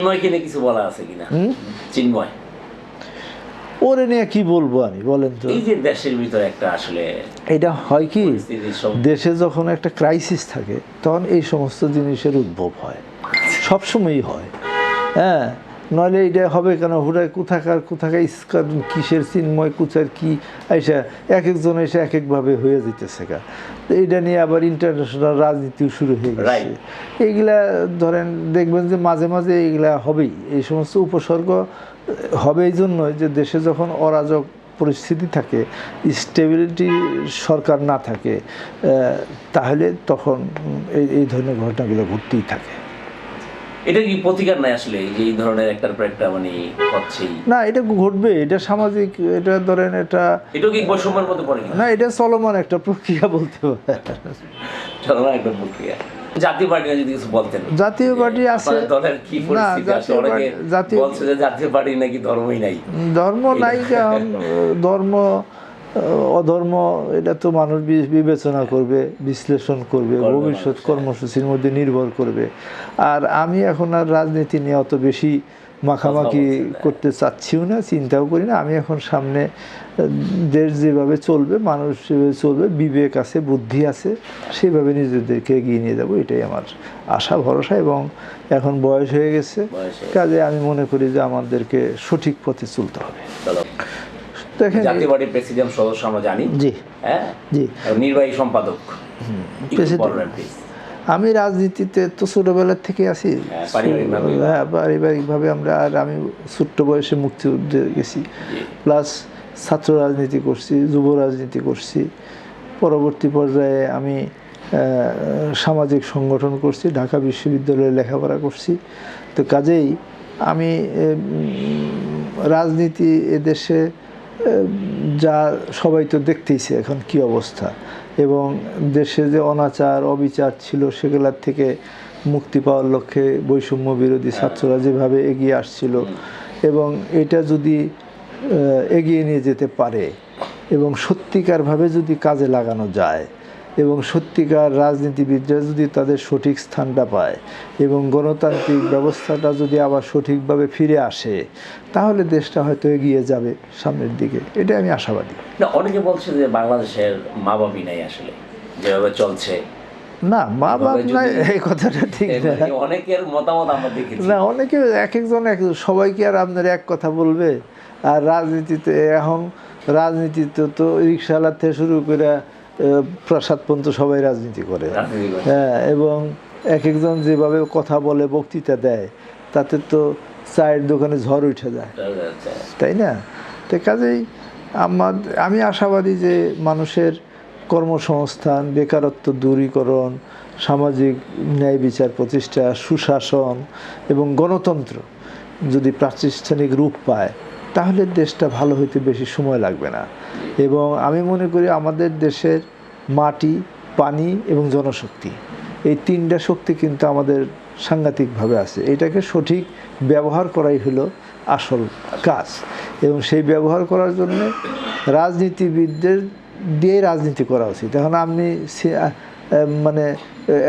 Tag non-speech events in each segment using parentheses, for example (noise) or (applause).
চিন্ময়কে কিছু বলা আছে কিনা? চিন্ময়। ওরে নিয়ে কি বলব আমি বলেন তো। এই যে দেশের ভিতরে একটা আসলে এটা হয় কি দেশে যখন একটা ক্রাইসিস থাকে তখন এই সমস্ত জিনিসের উদ্ভব হয়। সবসময়ই হয়। হ্যাঁ? নইলে এটা হবে কেন? হুড়ায় কোথাকার কোথাকার ইস্কার কিসের চিন্ময় কুচার কি? আইসা এক একজন এসে এক একভাবে হয়ে যেতেছে গা। তো এইটা নিয়ে আবার ইন্টারন্যাশনাল রাজনীতিও শুরু হয়ে গেছে। এইগুলা ধরেন দেখবেন যে মাঝে মাঝে এইগুলা হবেই। এই সমস্ত উপসর্গ হবে এই জন্যই যে দেশে যখন অরাজক পরিস্থিতি থাকে স্টেবিলিটি সরকার না থাকে তাহলে তখন এই এই ধরনের ঘটনাগুলো ঘটতেই থাকে। এটা কি প্রতিকার নাই আসলে? যে এই ধরনের একটার পর একটা মানে হচ্ছেই। না এটা ঘটবে এটা সামাজিক এটা ধরেন এটা এটাও কি বৈষম্যের মধ্যে পড়ে না এটা চলমান একটা প্রক্রিয়া বলতে পারে চলো না একটা প্রক্রিয়া। জাতীয় পার্টি যদি কিছু বলতেন। জাতীয় পার্টি আছে। দলের কি পরিস্থিতি আছে? জাতীয় অনেকে বলছে যে জাতীয় পার্টি নাকি ধর্মই নাই। ধর্ম নাই কারণ (laughs) ধর্ম অধর্ম এটা তো মানুষ বিবেচনা করবে বিশ্লেষণ করবে ভবিষ্যৎ কর্মসূচির মধ্যে নির্ভর করবে। আর আমি এখন আর রাজনীতি নিয়ে অত বেশি মাখামাখি। করতে চাচ্ছিও না চিন্তাও করি না। আমি এখন সামনে দেশ যেভাবে চলবে মানুষ যেভাবে চলবে বিবেক আছে বুদ্ধি আছে সেভাবে নিজেদেরকে এগিয়ে নিয়ে যাব এটাই আমার আশা ভরসা এবং এখন বয়স হয়ে গেছে। কাজে আমি মনে করি যে আমাদেরকে সঠিক পথে চলতে হবে। দেখেন জাতীয় পার্টির প্রেসিডেন্ট সদস্য আমরা জানি। জি। হ্যাঁ? জি। নির্বাহী সম্পাদক। আমি রাজনীতিতে তো ছোটোবেলার থেকে আছি। হ্যাঁ, পারিবারিকভাবে। হ্যাঁ আমরা আর আমি ছোট্ট বয়সে মুক্তিযুদ্ধে গেছি। প্লাস ছাত্র রাজনীতি করছি যুব রাজনীতি করছি। পরবর্তী পর্যায়ে আমি সামাজিক সংগঠন করছি ঢাকা বিশ্ববিদ্যালয়ে লেখাপড়া করছি। তো কাজেই আমি রাজনীতি এদেশে যা সবাই তো দেখতেইছে এখন কি অবস্থা। এবং দেশে যে অনাচার অবিচার ছিল সেগুলার থেকে মুক্তি পাওয়ার লক্ষ্যে বৈষম্য বিরোধী ছাত্ররা যেভাবে এগিয়ে আসছিল এবং এটা যদি এগিয়ে নিয়ে যেতে পারে এবং সত্যিকারভাবে যদি কাজে লাগানো যায় এবং সত্যিকার রাজনীতিবিদরা যদি তাদের সঠিক স্থানটা পায় এবং গণতান্ত্রিক ব্যবস্থাটা যদি আবার সঠিকভাবে ফিরে আসে তাহলে দেশটা হয়তো এগিয়ে যাবে সামনের দিকে। এটা আমি আশাবাদী। না অনেকে বলছে যে বাংলাদেশের মা বাবি নাই আসলে যেভাবে চলছে। না মা বাপ এভাবে না এই কথাটা ঠিক না। মানে অনেকের মতামত আমরা দেখেছি। না অনেকে এক একজন এক সবাইকে আর আপনার এক কথা বলবে। আর রাজনীতিতে এখন রাজনীতিতে তো রিক্সাওয়ালার থেকে শুরু করে প্রসাদ পর্যন্ত সবাই রাজনীতি করে। হ্যাঁ এবং এক একজন যেভাবে কথা বলে বক্তৃতা দেয় তাতে তো চায়ের দোকানে ঝড় উঠে যায়। তাই না? তো কাজেই আমার আমি আশাবাদী যে মানুষের কর্মসংস্থান বেকারত্ব দূরীকরণ সামাজিক ন্যায় বিচার প্রতিষ্ঠা সুশাসন এবং গণতন্ত্র যদি প্রাতিষ্ঠানিক রূপ পায় তাহলে দেশটা ভালো হইতে বেশি সময় লাগবে না। এবং আমি মনে করি আমাদের দেশের মাটি, পানি এবং জনশক্তি, এই তিনটা শক্তি কিন্তু আমাদের সাংঘাতিকভাবে আছে। এটাকে সঠিক ব্যবহার করাই হলো আসল কাজ। এবং সেই ব্যবহার করার জন্য রাজনীতিবিদদের দিয়ে রাজনীতি করা উচিত। এখন আপনি মানে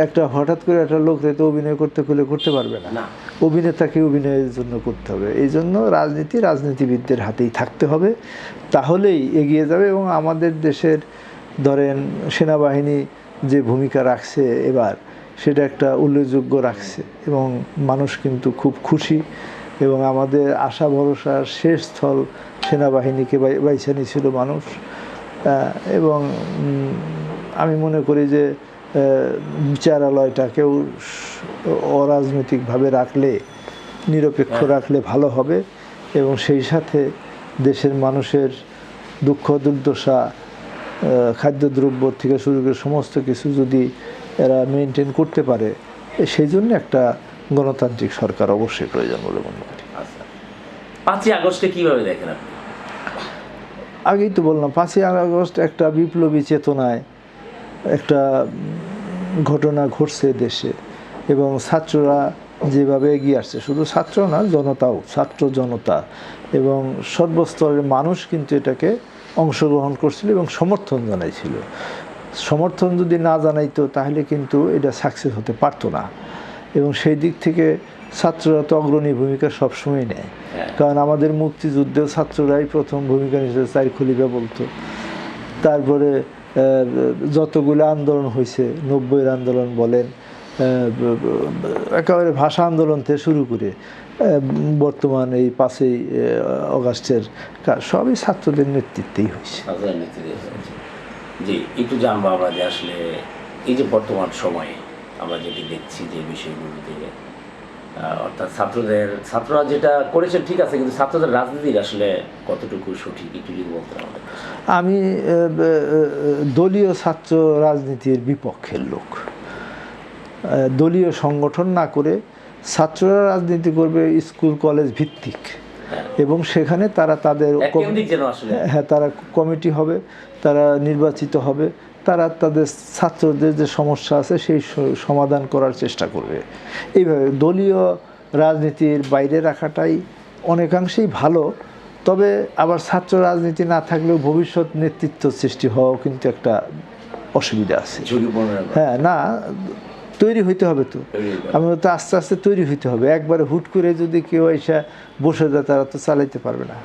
একটা হঠাৎ করে একটা লোক অভিনয় করতে করলে করতে পারবে না। অভিনেতাকে অভিনয়ের জন্য করতে হবে। এই জন্য রাজনীতি রাজনীতিবিদদের হাতেই থাকতে হবে। তাহলেই এগিয়ে যাবে এবং আমাদের দেশের ধরেন সেনাবাহিনী যে ভূমিকা রাখছে এবার, সেটা একটা উল্লেখযোগ্য রাখছে এবং মানুষ কিন্তু খুব খুশি এবং আমাদের আশা ভরসার শেষ স্থল সেনাবাহিনীকে বাই- বাইছে নিয়েছিল মানুষ। এবং আমি মনে করি যে বিচারালয়টাকেও অরাজনৈতিকভাবে রাখলে নিরপেক্ষ রাখলে ভালো হবে এবং সেই সাথে দেশের মানুষের দুঃখ দুর্দশা খাদ্যদ্রব্য থেকে শুরু করে সমস্ত কিছু যদি এরা মেনটেন করতে পারে সেই জন্য একটা গণতান্ত্রিক সরকার অবশ্যই প্রয়োজন বলে মনে করি। আচ্ছা। পাঁচই আগস্টে কীভাবে দেখেন আপনি? আগেই তো বললাম পাঁচই আগস্ট একটা বিপ্লবী চেতনায় একটা ঘটনা ঘটছে দেশে এবং ছাত্ররা যেভাবে এগিয়ে আসছে শুধু ছাত্র না জনতাও ছাত্র জনতা এবং সর্বস্তরের মানুষ কিন্তু এটাকে অংশগ্রহণ করছিল এবং সমর্থন জানাইছিল। সমর্থন যদি না জানাইতো তাহলে কিন্তু এটা সাকসেস হতে পারতো না এবং সেই দিক থেকে ছাত্ররা তো অগ্রণী ভূমিকা সবসময় নেয়। হ্যাঁ। কারণ আমাদের মুক্তিযুদ্ধেও ছাত্ররাই প্রথম ভূমিকা নিয়েছে চার খলিফা বলতো। তারপরে যতগুলো আন্দোলন হয়েছে নব্বইয়ের আন্দোলন বলেন একেবারে ভাষা আন্দোলন থেকে শুরু করে বর্তমান এই পাঁচই অগাস্টের কাজ সবই ছাত্রদের নেতৃত্বেই হয়েছে। জি একটু জানব আমরা যে আসলে এই যে বর্তমান সময়ে আমরা যেটি দেখছি যে বিষয়গুলো থেকে আহ, অর্থাৎ ছাত্রদের ছাত্ররা যেটা করেছেন ঠিক আছে কিন্তু ছাত্রদের রাজনীতির আসলে কতটুকু সঠিক একটু যদি আমাদের। আমি দলীয় ছাত্র রাজনীতির বিপক্ষের লোক। দলীয় সংগঠন না করে ছাত্ররা রাজনীতি করবে স্কুল কলেজ ভিত্তিক। হ্যাঁ। এবং সেখানে তারা তাদের হ্যাঁ তারা কমিটি হবে তারা নির্বাচিত হবে তারা তাদের ছাত্রদের যে সমস্যা আছে সেই সমাধান করার চেষ্টা করবে। এইভাবে দলীয় রাজনীতির বাইরে রাখাটাই অনেকাংশেই ভালো। তবে আবার ছাত্র রাজনীতি না থাকলেও ভবিষ্যৎ নেতৃত্ব সৃষ্টি হওয়াও কিন্তু একটা অসুবিধা আছে। হ্যাঁ না তৈরি হইতে হবে তো। আমরা তো আস্তে আস্তে তৈরি হইতে হবে। একবারে হুট করে যদি কেউ এসে বসে যায় তারা তো চালাইতে পারবে না।